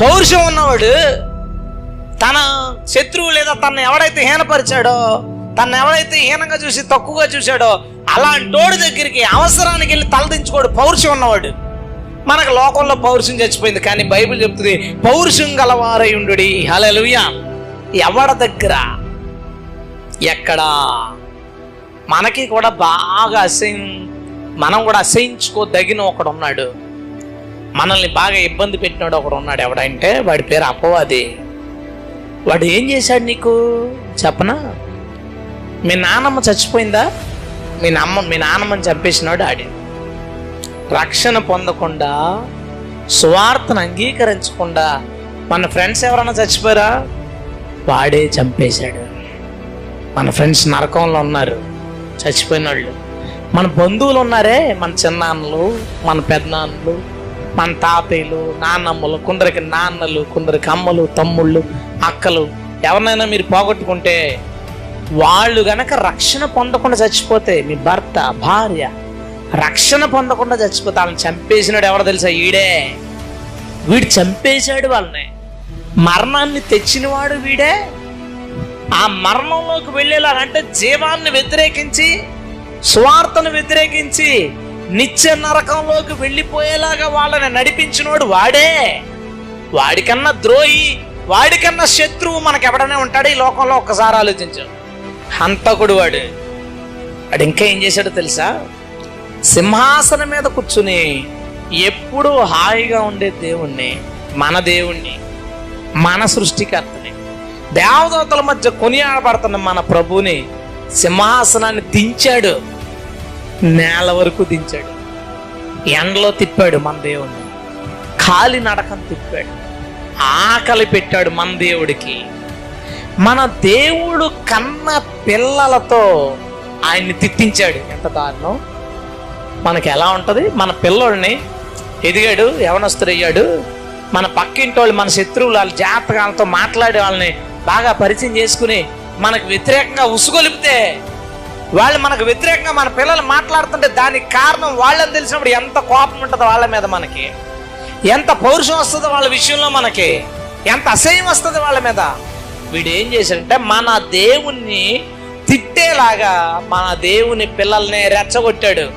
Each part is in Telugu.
పౌరుషం ఉన్నవాడు తన శత్రువు లేదా తను ఎవడైతే హీనపరిచాడో తను ఎవడైతే హీనంగా చూసి తక్కువగా చూశాడో అలాంటోడి దగ్గరికి అవసరానికి వెళ్ళి తలదించుకోడు పౌరుషం ఉన్నవాడు. మనకు లోకంలో పౌరుషం చచ్చిపోయింది కానీ బైబిల్ చెప్తుంది పౌరుషం గలవారై ఉండు హలలుయా ఎవడ దగ్గర? ఎక్కడా? మనకి కూడా బాగా అసహ్యం మనం కూడా అసహించుకోదగిన ఒకడు ఉన్నాడు మనల్ని బాగా ఇబ్బంది పెట్టినాడు ఒకడు ఉన్నాడు ఎవడంటే వాడి పేరు అపవాది. వాడు ఏం చేశాడు నీకు? చెప్పనా? మీ నాన్నమ్మ చచ్చిపోయిందా? మీ నాన్న మీ నాన్నమ్మని చంపేసినాడు ఆడి. రక్షణ పొందకుండా సువార్తను అంగీకరించకుండా మన ఫ్రెండ్స్ ఎవరైనా చచ్చిపోయారా? వాడే చంపేశాడు. మన ఫ్రెండ్స్ నరకంలో ఉన్నారు. చచ్చిపోయిన వాళ్ళు మన బంధువులు ఉన్నారే? మన చిన్నాన్నలు మన పెద్దనాన్నలు. మన తాతయ్యలు నాన్నమ్మలు కొందరికి నాన్నలు కొందరికి అమ్మలు తమ్ముళ్ళు అక్కలు ఎవరినైనా మీరు పోగొట్టుకుంటే వాళ్ళు గనక రక్షణ పొందకుండా చచ్చిపోతే మీ భర్త భార్య రక్షణ పొందకుండా చచ్చిపోతే వాళ్ళని చంపేసినాడు ఎవరో తెలుసా ఈడే? వీడు చంపేశాడు వాళ్ళని. మరణాన్ని తెచ్చినవాడు వీడే. ఆ మరణంలోకి వెళ్ళేలాగంటే జీవాన్ని వ్యతిరేకించి స్వార్థను వ్యతిరేకించి నిత్య నరకంలోకి వెళ్ళిపోయేలాగా వాళ్ళని నడిపించినోడు వాడే. వాడికన్నా ద్రోహి వాడికన్నా శత్రువు మనకు ఎవడనే ఉంటాడు ఈ లోకంలో ఒక్కసారి ఆలోచించాం. హంతకుడు వాడు. వాడు ఇంకా ఏం చేశాడో తెలుసా? సింహాసనం మీద కూర్చుని ఎప్పుడూ హాయిగా ఉండే దేవుణ్ణి మన దేవుణ్ణి మన సృష్టికర్తని దేవదూతల మధ్య కొనియాడబడుతున్న మన ప్రభుని సింహాసనాన్ని దించాడు. నేల వరకు దించాడు. ఎండలో తిప్పాడు మన దేవుణ్ణి. కాలి నడకం తిప్పాడు. ఆకలి పెట్టాడు మన దేవుడికి. మన దేవుడు కన్న పిల్లలతో ఆయన్ని తిట్టించాడు. ఎంత దారుణం. మనకి ఎలా ఉంటుంది? మన పిల్లోడిని ఎదిగాడు యవనస్తుడు అయ్యాడు. మన పక్కింటి వాళ్ళు మన శత్రువులు వాళ్ళ జాతకాలతో మాట్లాడే వాళ్ళని బాగా పరిచయం చేసుకుని మనకు వ్యతిరేకంగా ఉసుగొలిపితే వాళ్ళు మనకు వ్యతిరేకంగా మన పిల్లలు మాట్లాడుతుంటే దానికి కారణం వాళ్ళని తెలిసినప్పుడు ఎంత కోపం ఉంటుందో వాళ్ళ మీద మనకి. ఎంత పౌరుషం వస్తుందో వాళ్ళ విషయంలో మనకి. ఎంత అసహ్యం వస్తుంది వాళ్ళ మీద. వీడు ఏం చేశాడంటే మన దేవుణ్ణి తిట్టేలాగా మన దేవుని పిల్లల్ని రెచ్చగొట్టాడు.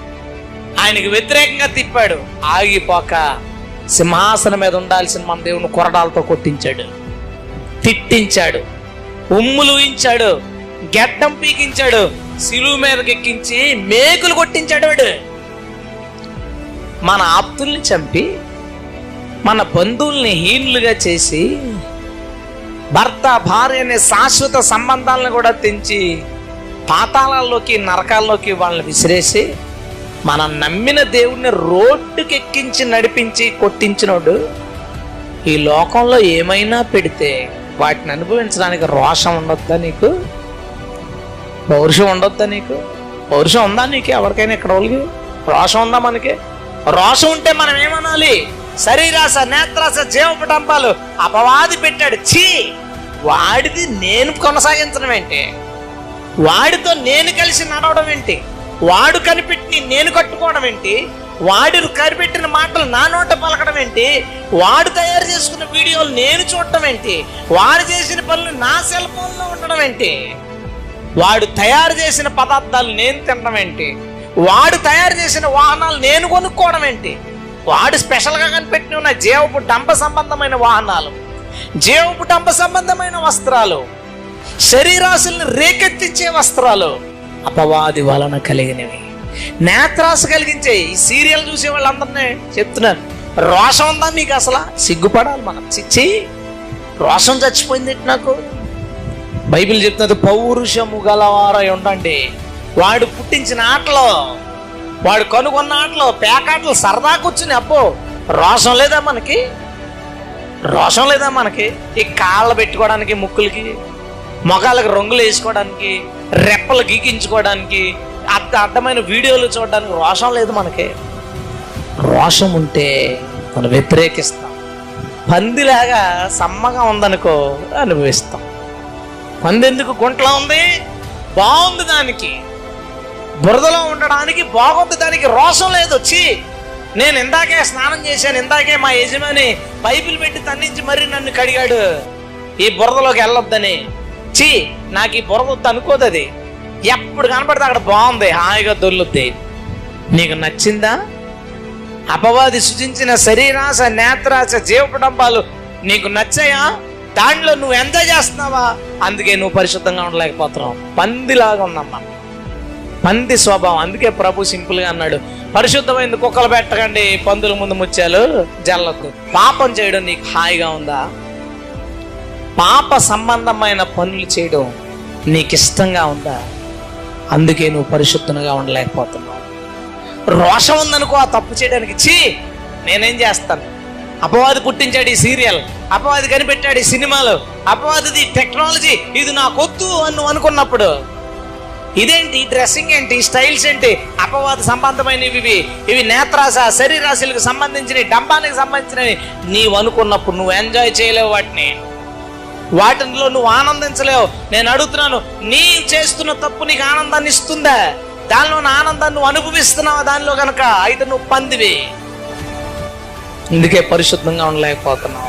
ఆయనకి వ్యతిరేకంగా తిప్పాడు. ఆగిపోక సింహాసనం మీద ఉండాల్సిన మన దేవుని కొరడాలతో కొట్టించాడు. తిట్టించాడు. ఉమ్ములు ఇచ్చాడు గెడ్డం పీకించాడు. సిలువు మీదకి ఎక్కించి మేకులు కొట్టించాడు వాడు మన ఆప్తుల్ని చంపి మన బంధువుల్ని హీనులుగా చేసి భర్త భార్య అనే శాశ్వత సంబంధాలను కూడా తెంచి పాతాళాల్లోకి నరకాల్లోకి వాళ్ళని విసిరేసి మనం నమ్మిన దేవుణ్ణి రోడ్డుకెక్కించి నడిపించి కొట్టించినోడు ఈ లోకంలో ఏమైనా పెడితే వాటిని అనుభవించడానికి రోషం ఉండొద్దా నీకు? పౌరుషం ఉండొద్దా నీకు? పౌరుషం ఉందా నీకు ఎవరికైనా ఇక్కడ వాళ్ళకి? రోషం ఉందా మనకి? రోషం ఉంటే మనం ఏమనాలి? శరీరాస నేత్రాస జీవపటంపాలు అపవాది పెట్టాడు. ఛీ వాడిది నేను కొనసాగించడం ఏంటి? వాడితో నేను కలిసి నడవడం ఏంటి? వాడు కనిపెట్టి నేను కట్టుకోవడం ఏంటి? వాడు కనిపెట్టిన మాటలు నా నోట పలకడం ఏంటి? వాడు తయారు చేసుకున్న వీడియోలు నేను చూడటం ఏంటి? వాడు చేసిన పనులు నా సెల్ ఫోన్లో ఉండడం ఏంటి? వాడు తయారు చేసిన పదార్థాలు నేను తినడం ఏంటి? వాడు తయారు చేసిన వాహనాలు నేను కొనుక్కోవడం ఏంటి? వాడు స్పెషల్గా కనిపెట్టిన ఉన్న జీవపు డంప సంబంధమైన వాహనాలు జీవపు డంప సంబంధమైన వస్త్రాలు శరీరాశుల్ని రేకెత్తించే వస్త్రాలు అపవాది వలన కలిగినవి. నేత్రాస కలిగించే ఈ సీరియల్ చూసే వాళ్ళందరినీ చెప్తున్నారు రోషం ఉందా మీకు అసలు? సిగ్గుపడాలి మనం. చిచ్చి రోషం చచ్చిపోయింది నాకు? బైబిల్ చెప్తున్నది పౌరుషము గలవారై ఉండండి. వాడు పుట్టించిన ఆటలో వాడు కనుగొన్న ఆటలో పేకాటలు సరదా కూర్చుని అబ్బో రోషం లేదా మనకి? రోషం లేదా మనకి? ఈ కాళ్ళు పెట్టుకోవడానికి ముక్కులకి మొగాలకు రంగులు వేసుకోవడానికి రెప్పలు గీకించుకోవడానికి అద్ద అడ్డమైన వీడియోలు చూడడానికి రోషం లేదు మనకి. రోషం ఉంటే మనం వ్యతిరేకిస్తాం. పందిలాగా సమ్మగా ఉందనుకో అనుభవిస్తాం. పందెందుకు గుంటలా ఉంది? బాగుంది దానికి. బురదలో ఉండడానికి బాగుంది దానికి రోషం లేదు. వచ్చి నేను ఇందాకే స్నానం చేశాను. ఇందాకే మా యజమాని పైపులు పెట్టి తన్నించి మరీ నన్ను కడిగాడు. ఈ బురదలోకి వెళ్ళొద్దని. చీ నాకు ఈ బురద వద్దు అనుకోదు అది. ఎప్పుడు కనపడితే అక్కడ బాగుంది. హాయిగా దొల్లుద్ది. నీకు నచ్చిందా? అపవాది సృజించిన శరీరాశ నేత్రాశ జీవపడంబాలు నీకు నచ్చాయా? దాంట్లో నువ్వు ఎంజాయ్ చేస్తున్నావా? అందుకే నువ్వు పరిశుద్ధంగా ఉండలేకపోతున్నావు. పందిలాగా ఉందమ్మా. పంది స్వభావం. అందుకే ప్రభు సింపుల్గా అన్నాడు. పరిశుద్ధమైంది కుక్కలు పెట్టకండి. పందుల ముందు ముత్యాలు జల్లకు పాపం చేయడం నీకు హాయిగా ఉందా? పాప సంబంధమైన పనులు చేయడం నీకు ఇష్టంగా ఉందా? అందుకే నువ్వు పరిశుద్ధంగా ఉండలేకపోతున్నావు. రోషం ఉందనుకో ఆ తప్పు చేయడానికి. చీ నేనేం చేస్తాను? అపవాది పుట్టించాడు ఈ సీరియల్. అపవాది కనిపెట్టాడు ఈ సినిమాలు. అపవాదిది టెక్నాలజీ. ఇది నాకొద్దు అని నువ్వు అనుకున్నప్పుడు. ఇదేంటి? డ్రెస్సింగ్ ఏంటి? స్టైల్స్ ఏంటి? అపవాద సంబంధమైనవి ఇవి. ఇవి నేత్రాశ శరీరాశులకు సంబంధించినవి డంబానికి సంబంధించినవి. నీవు అనుకున్నప్పుడు నువ్వు ఎంజాయ్ చేయలేవు వాటిని. వాటిలో నువ్వు ఆనందించలేవు. నేను అడుగుతున్నాను నీ చేస్తున్న తప్పు నీకు ఆనందాన్ని ఇస్తుందా? దానిలో ఆనందాన్ని నువ్వు అనుభవిస్తున్నావా? దానిలో కనుక అయితే నువ్వు పందివి. అందుకే పరిశుద్ధంగా ఉండలేకపోతున్నాం.